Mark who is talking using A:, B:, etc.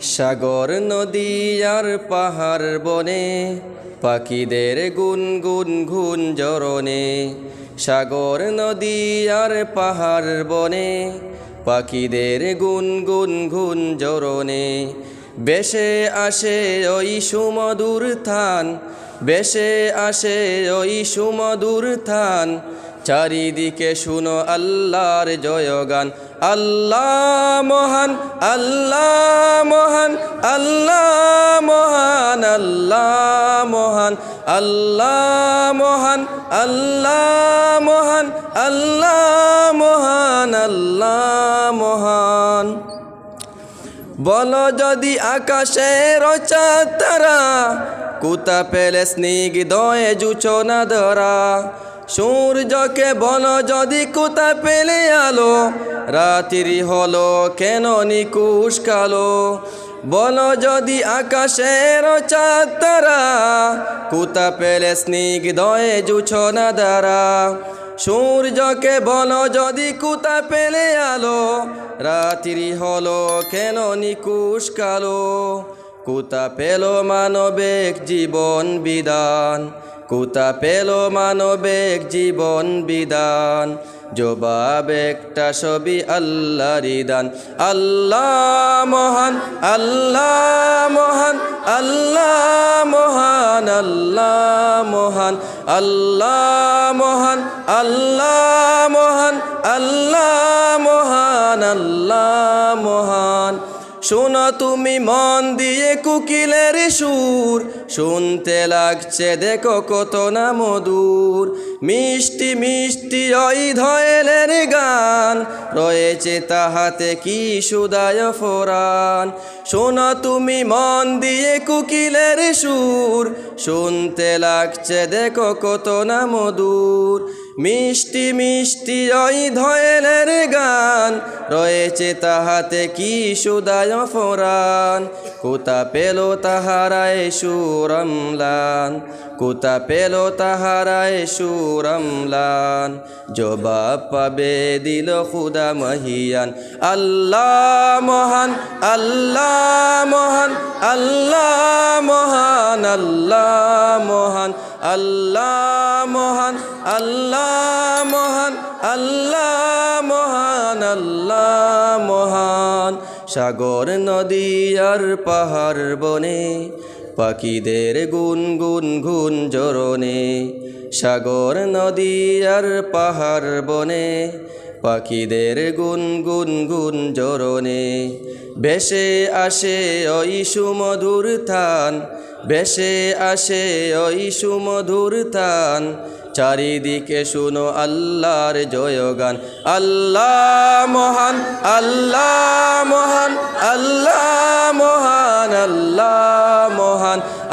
A: সাগর নদী আর পাহাড় বনে, পাখিদের গুন গুন ঘুন জরনে সাগর নদী আর পাহাড় বনে, পাখিদের গুন গুন ঘুন জরনে বেশে আসে ওই সুমধুর থান, বেশে আসে ওই সুমধুর থান চারিদিকে শুনো আল্লাহর জয়গান। আল্লাহ মহান আল্লাহ মহান আল্লাহ মহান আল্লাহ মহান আল্লাহ মহান আল্লাহ মহান আল্লাহ মহান আল্লাহ মহান। বল যদি আকাশের তারা কুতা পেলে স্নিগ্ধয়ে জুচনা ধরা। সূর্যকে বল যদি কুতা পেলে আলো, রাত্রি হলো কেন নিকুশ কালো? বল যদি আকাশের তারা, কুতা পেলে স্নিগ্ধয়ে জুছনা দ্বারা? সূর্যকে বল যদি কুতা পেলে আলো, রাত্রি হলো কেন নিকুশ কালো? কুতা পেল মানবেক জীবন বিধান, কুতা পেল মানবেক জীবন বিধান। জবাব একটা ছবি আল্লাহরি দান। আল্লাহ মহান আল্লাহ মহান আল্লাহ মহান আল্লাহ মহান আল্লাহ মহান আল্লাহ মহান আল্লাহ মহান আল্লাহ মহান। শোনা তুমি মন দিয়ে কুকিলের সুর, শুনতে লাগছে দেখো কত না মধুর। মিষ্টি মিষ্টি ওই ধয়েলের গান, রয়েছে তাহাতে কি সুদায় ফোরান। শোনা তুমি মন দিয়ে কুকিলের সুর, শুনতে লাগছে দেখো কত না মধুর। মিষ্টি মিষ্টি ওই ধয়েলের গান, রয়েছে তাহাতে কি সুদায় ফোরান কোথা পেল তাহারায় সুরমলান? কোথা পেল তাহারায় সুরমলান? জবাব পাবে দিল খুদা মহিয়ান। আল্লাহ মহান আল্লাহ মহান আল্লাহ মহান আল্লাহ মহান আল্লাহ মহান, আল্লাহ মহান, আল্লাহ মহান আল্লাহ মহান। সাগর, নদী আর পাহাড় বনে পাখিদের গুন গুন গুন জরনে। সাগর, নদী আর পাহাড় বনে পাখিদের গুন গুন গুন জরনে। বেশে আসে ওই সুমধুর থান বেশে আসে ওই সুমধুর তান। চারিদিকে শুনো আল্লাহর জয়গান। আল্লাহ মহান আল্লাহ